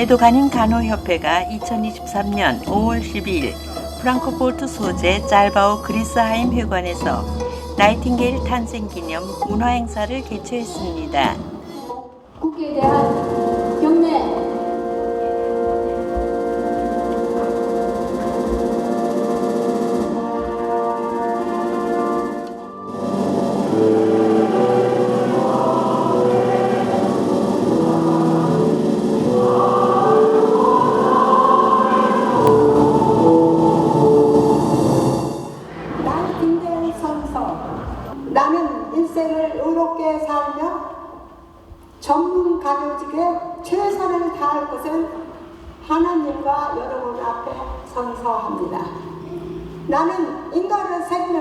제도 간인 간호협회가 2023년 5월 12일 프랑크포르트 소재 짤바오 그리스하임 회관에서 나이팅게일 탄생 기념 문화 행사를 개최했습니다. 국기에 대한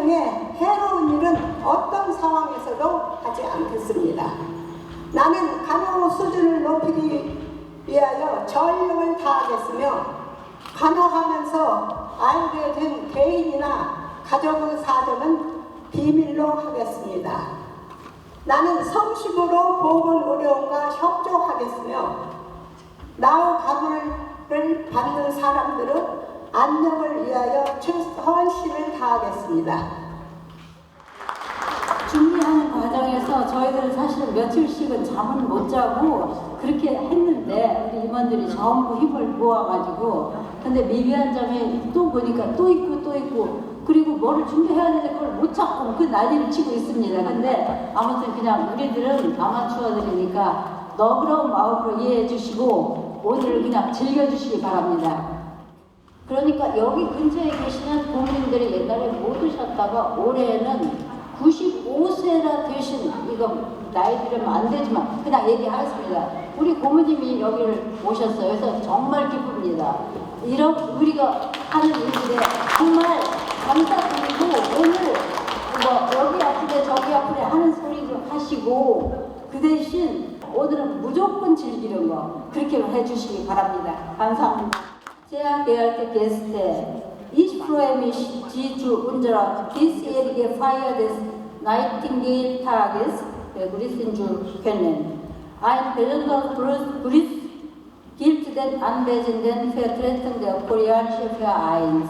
생명에 해로운 일은 어떤 상황에서도 하지 않겠습니다. 나는 간호 수준을 높이기 위하여 전력을 다하겠으며 간호하면서 알게 된 개인이나 가족의 사정은 비밀로 하겠습니다. 나는 성심으로 보건 의료원과 협조하겠으며 나의 가물을 받는 사람들은 안녕을 위하여 최선심을 다하겠습니다. 준비하는 저희들은 사실은 며칠씩은 잠은 못 자고 그렇게 했는데 우리 임원들이 전부 힘을 모아가지고 근데 미비한 점이 또 보니까 또 있고 또 있고 그리고 뭐를 준비해야 되는데 그걸 못 찾고 그 난리를 치고 있습니다. 근데 아무튼 그냥 우리들은 아마추어들이니까 너그러운 마음으로 이해해 주시고 오늘을 그냥 즐겨주시기 바랍니다. 그러니까 여기 근처에 계시는 부모님들이 옛날에 못 오셨다가 올해는 95세나 되신 이거 나이 들으면 안 되지만 그냥 얘기하겠습니다. 우리 고모님이 여기를 오셨어요. 그래서 정말 기쁩니다. 이런 우리가 하는 일들에 정말 감사드리고 오늘 뭐 여기 아프대 저기 아프대 하는 소리도 하시고 그 대신 오늘은 무조건 즐기는 거 그렇게 해주시기 바랍니다. 감사합니다. Sehr geehrte Gäste, ich freue mich, Sie zu unserer diesjährigen Feier des Nightingale-Tages begrüßen zu können. Ein besonderer Gruß Gruß gilt den anwesenden Vertretern der koreanischen Vereins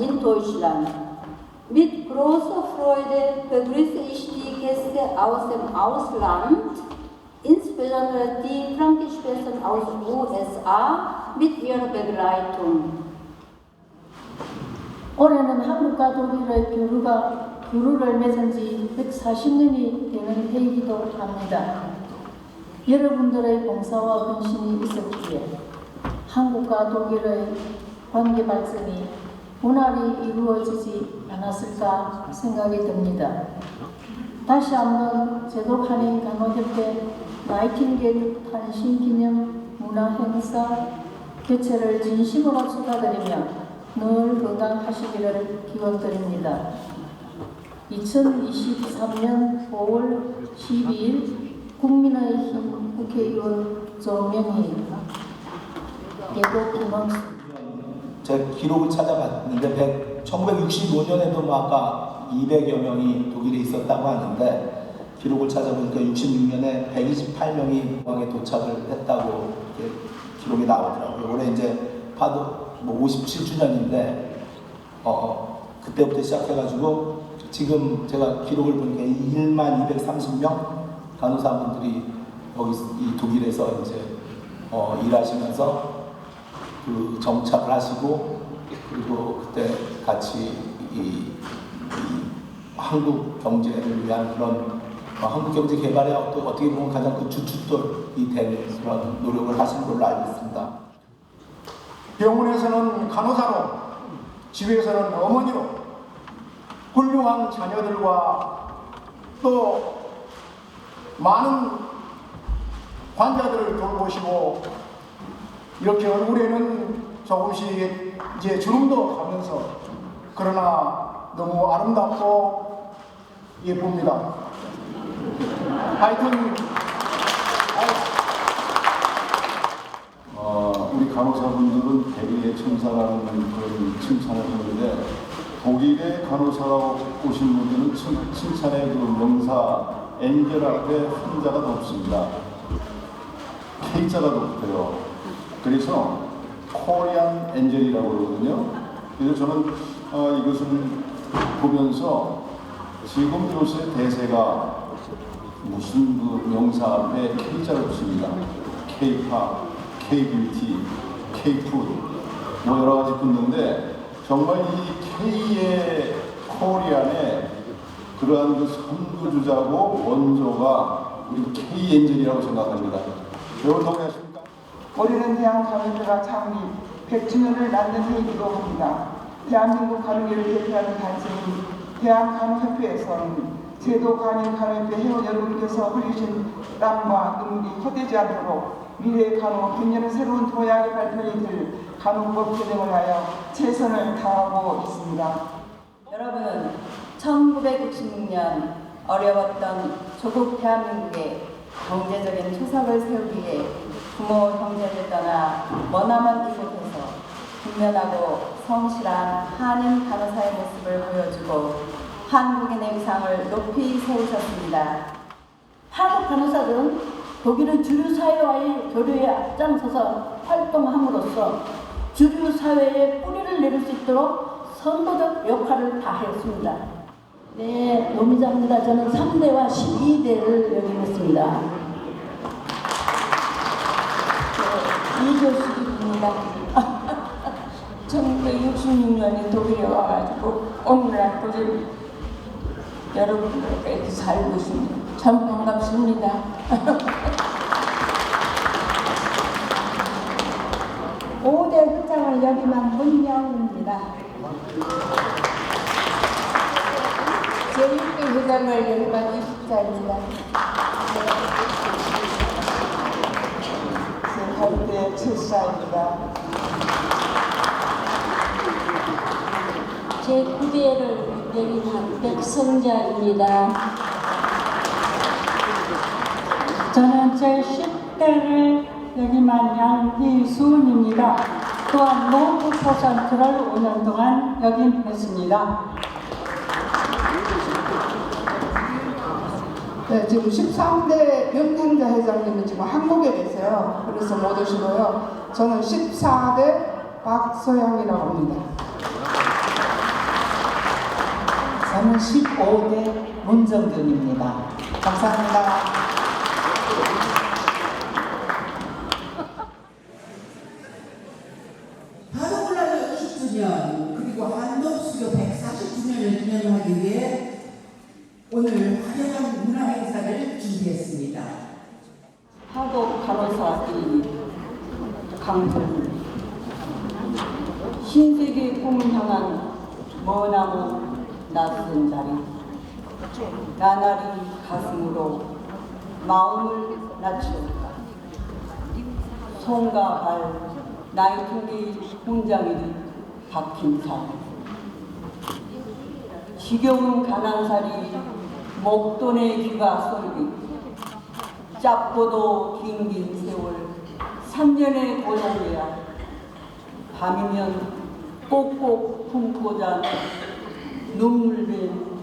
in Deutschland. Mit großer Freude begrüße ich die Gäste aus dem Ausland, insbesondere die Krankenschwestern aus USA mit ihrer Begleitung. 올해는 한국과 독일의 교류가 교류를 맺은 지 140년이 되는 해이기도 합니다. 여러분들의 봉사와 헌신이 있었기에 한국과 독일의 관계 발전이 원활히 이루어지지 않았을까 생각이 듭니다. 다시 한번 제독 한인 간호협회 나이팅게일 탄신기념 문화행사 개최를 진심으로 축하드리며 늘 건강하시기를 기원드립니다. 2023년 5월 12일 국민의힘 국회의원 조명희 개국 기념 제 기록을 찾아봤는데 100, 1965년에도 뭐 아까 200여 명이 독일에 있었다고 하는데 기록을 찾아보니까 66년에 128명이 공항에 도착을 했다고 기록이 나오더라고요. 올해 이제 파도 뭐 57주년인데 어, 그때부터 시작해가지고 지금 제가 기록을 보니까 1만 230명 간호사분들이 여기 이 독일에서 이제 어, 일하시면서 그 정착을 하시고 그리고 그때 같이 이, 이 한국 경제를 위한 그런 어, 한국 경제 개발에 어떻게 보면 가장 그 주춧돌이 된 그런 노력을 하신 걸로 알고 있습니다. 병원에서는 간호사로, 집에서는 어머니로 훌륭한 자녀들과 또 많은 환자들을 돌보시고 이렇게 얼굴에는 조금씩 이제 주름도 가면서 그러나 너무 아름답고 예쁩니다. 하여튼 어, 우리 간호사분들은 대리의 천사라는 그런 칭찬을 하는데 독일의 간호사로 오신 분들은 칭, 칭찬의 그 명사 엔겔 앞에 한자가 더 없습니다. K자가 높아요. 그래서 코리안 엔젤이라고 그러거든요. 그래서 저는 어, 이것을 보면서 지금 요새 대세가 무슨 그 명사 앞에 K자를 붙입니다. K-팝, K-뷰티, K-푸드 뭐 여러 가지 붙는데 정말 이 K의 코리안에 그러한 그 선두주자고 원조가 우리 K 엔젤이라고 생각합니다. 여러분 동의하십니까? 올해는 대한간호회가 창립 100주년을 맞는 해이기도 합니다. 대한민국 간호계를 대표하는 단체인 대한간호협회에서는 제도 간인 간호협회 회원 여러분께서 흘리신 땀과 눈물이 헛되지 않도록 미래 간호 100년의 새로운 도약의 발편이 될 간호법 개정을 하여 최선을 다하고 있습니다. 여러분, 1966년 어려웠던 조국 대한민국의 경제적인 초석을 세우기 위해 부모, 형제를 떠나 머나먼 이곳에서勤면하고 성실한 한인 간호사의 모습을 보여주고 한국인의 위상을 높이 세우셨습니다. 한국 간호사들은 독일의 주류 사회와의 교류에 앞장서서 활동함으로써 주류 사회에 뿌리를 내릴 수 있도록 선도적 역할을 다했습니다. 네, 노미자입니다. 저는 3대와 12대를 역임했습니다. 이교식입니다. 1966년에 독일에 와가지고 오늘날까지 여러분들과 이렇게 살고 있습니다. 참 반갑습니다. 오대 역임한 문명입니다. 제6대 회장을 연임한 이숙자입니다. 제8대 최수아입니다. 제9대를 연임한 백성자입니다. 저는 제10대를 역임한 양희수입니다. 또한 노후 퍼센트를 5년 동안 역임했습니다. 네, 지금 13대 명탄자 회장님은 지금 한국에 계세요. 그래서 못 오시고요. 저는 14대 박소영이라고 합니다. 저는 15대 문정균입니다. 감사합니다. 한옥문화재 20주년 그리고 한독수교 140주년을 기념하기 위해 오늘 화려한 문화행사를 준비했습니다. 한국 간호사들이 강철 신세계 꿈을 향한 머나먼 낯선 자리 나날이 가슴으로 낮추었다 손과 발 나이팅게일 훈장이 박힌 삶 지겨운 가난살이 목돈의 귀가 쏠깃 짧고도 긴긴 세월 3년의 고달이야 밤이면 꼭꼭 품고 잔 눈물된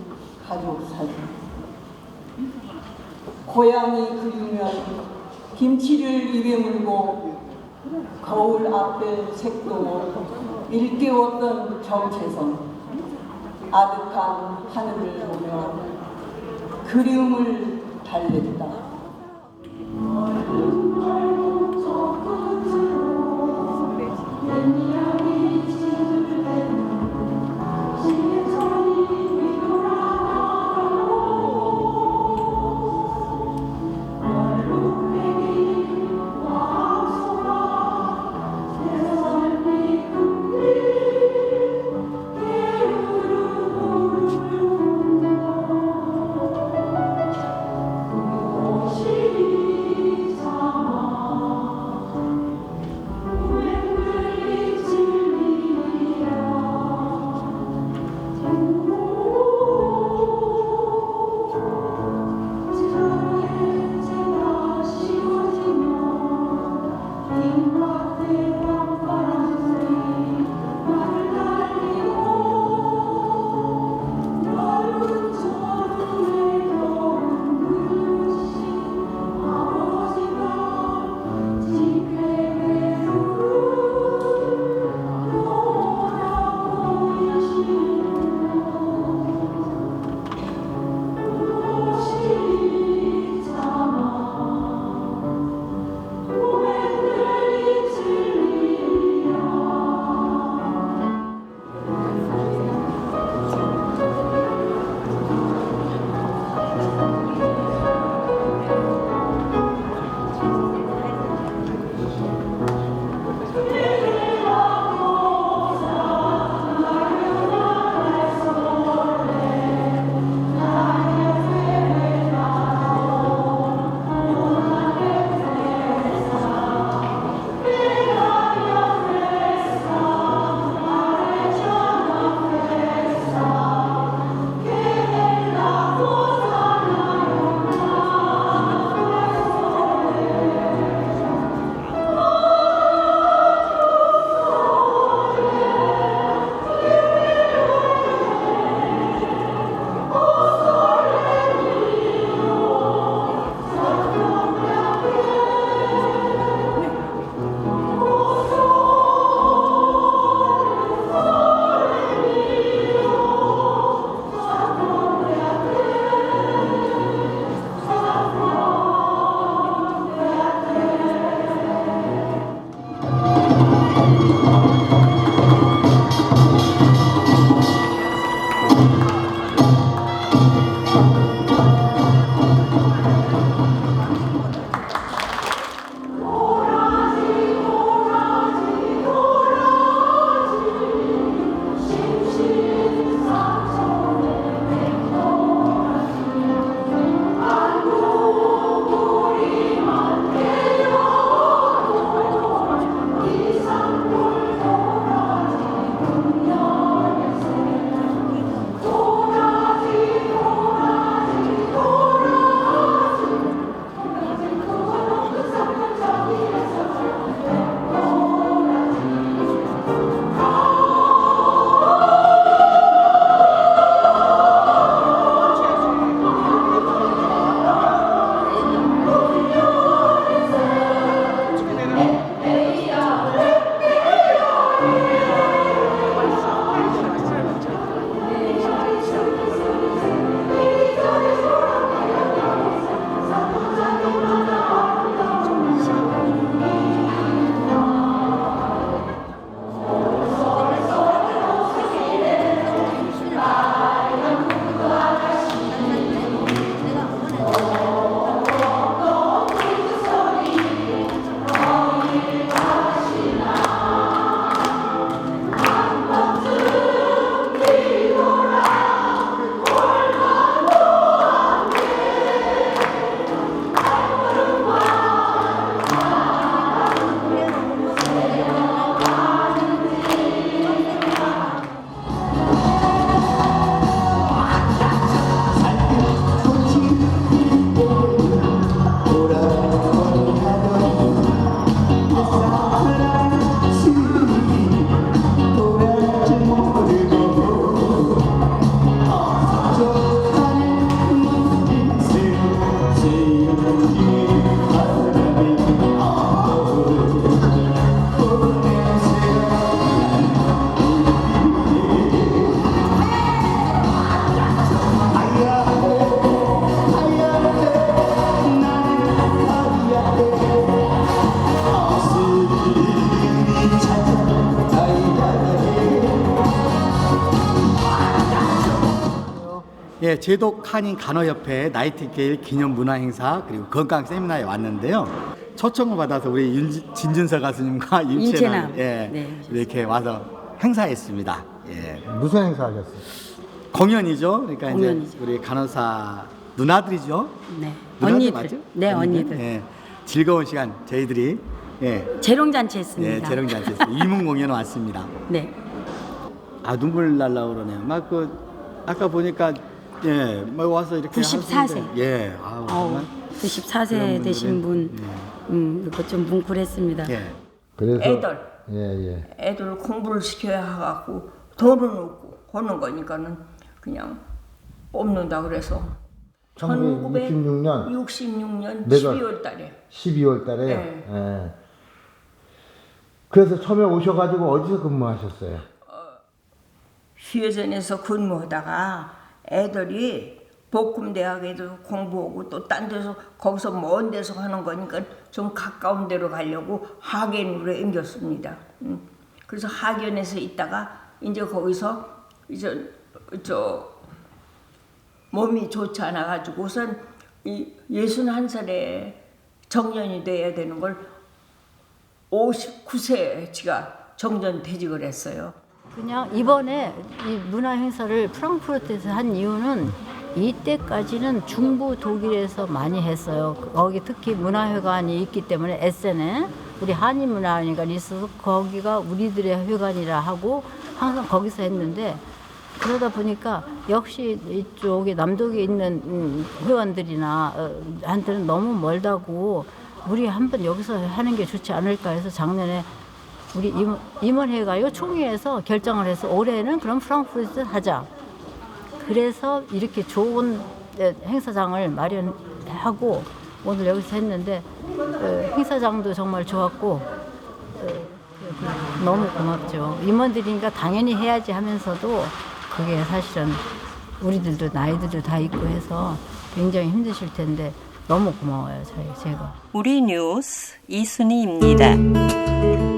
가족 사진 고향이 그리우면 김치를 입에 물고 거울 앞에 색동을 일깨웠던 정체성 아득한 하늘을 보며 그리움을 달랬다. 예, 제독 한인 간호협회 나이팅게일 기념 문화 행사 그리고 건강 세미나에 왔는데요. 초청을 받아서 우리 윤, 진준서 가수님과 임채남 임채남. 예, 네, 이렇게 와서 행사했습니다. 예. 무슨 행사 하셨어요? 공연이죠. 그러니까 공연이죠. 이제 우리 간호사 누나들이죠. 네. 누나들 언니들. 맞죠? 네, 언니들. 예. 즐거운 시간 저희들이 예, 재롱잔치 했습니다. 예, 재롱잔치 이문 공연 왔습니다. 네. 아 눈물 날라 그러네요. 막 그 아까 보니까 예, 뭐 와서 이렇게 94세. 하시는데, 예, 아우 정말 94세 그런 되신 분, 분들은, 음, 그거 좀 뭉클했습니다. 예. 그래서 애들. 예, 예. 애들 공부를 시켜야 하고 돈은 없고 하는 거니까는 그냥 뽑는다 그래서 1966년 66년 내가 12월 달에 12월 달에 네. 예. 그래서 처음에 오셔 가지고 어디서 근무하셨어요? 휴회전에서 근무하다가 애들이 복금대학에도 공부하고 또 딴 데서 거기서 먼 데서 하는 거니까 좀 가까운 데로 가려고 하겐으로 옮겼습니다. 음. 그래서 하견에서 있다가 이제 거기서 이제 저 몸이 좋지 않아 가지고선 이 61살에 정년이 돼야 되는 걸 59세에 제가 정년 퇴직을 했어요. 그냥 이번에 이 문화 행사를 프랑크푸르트에서 한 이유는 이때까지는 중부 독일에서 많이 했어요. 거기 특히 문화회관이 있기 때문에 에센에 우리 한인 문화회관이 있어서 거기가 우리들의 회관이라 하고 항상 거기서 했는데 그러다 보니까 역시 이쪽에 남독에 있는 음, 회원들이나 어, 한테는 너무 멀다고 우리 한번 여기서 하는 게 좋지 않을까 해서 작년에 우리 임원, 임원회가요 총회에서 결정을 해서 올해는 그럼 프랑크푸르트 하자. 그래서 이렇게 좋은 에, 행사장을 마련하고 오늘 여기서 했는데 어, 행사장도 정말 좋았고 어, 그- 너무 고맙죠. 임원들이니까 당연히 해야지 하면서도 그게 사실은 우리들도 나이들도 다 있고 해서 굉장히 힘드실 텐데 너무 고마워요 저희 제가. 우리 뉴스 이순희입니다.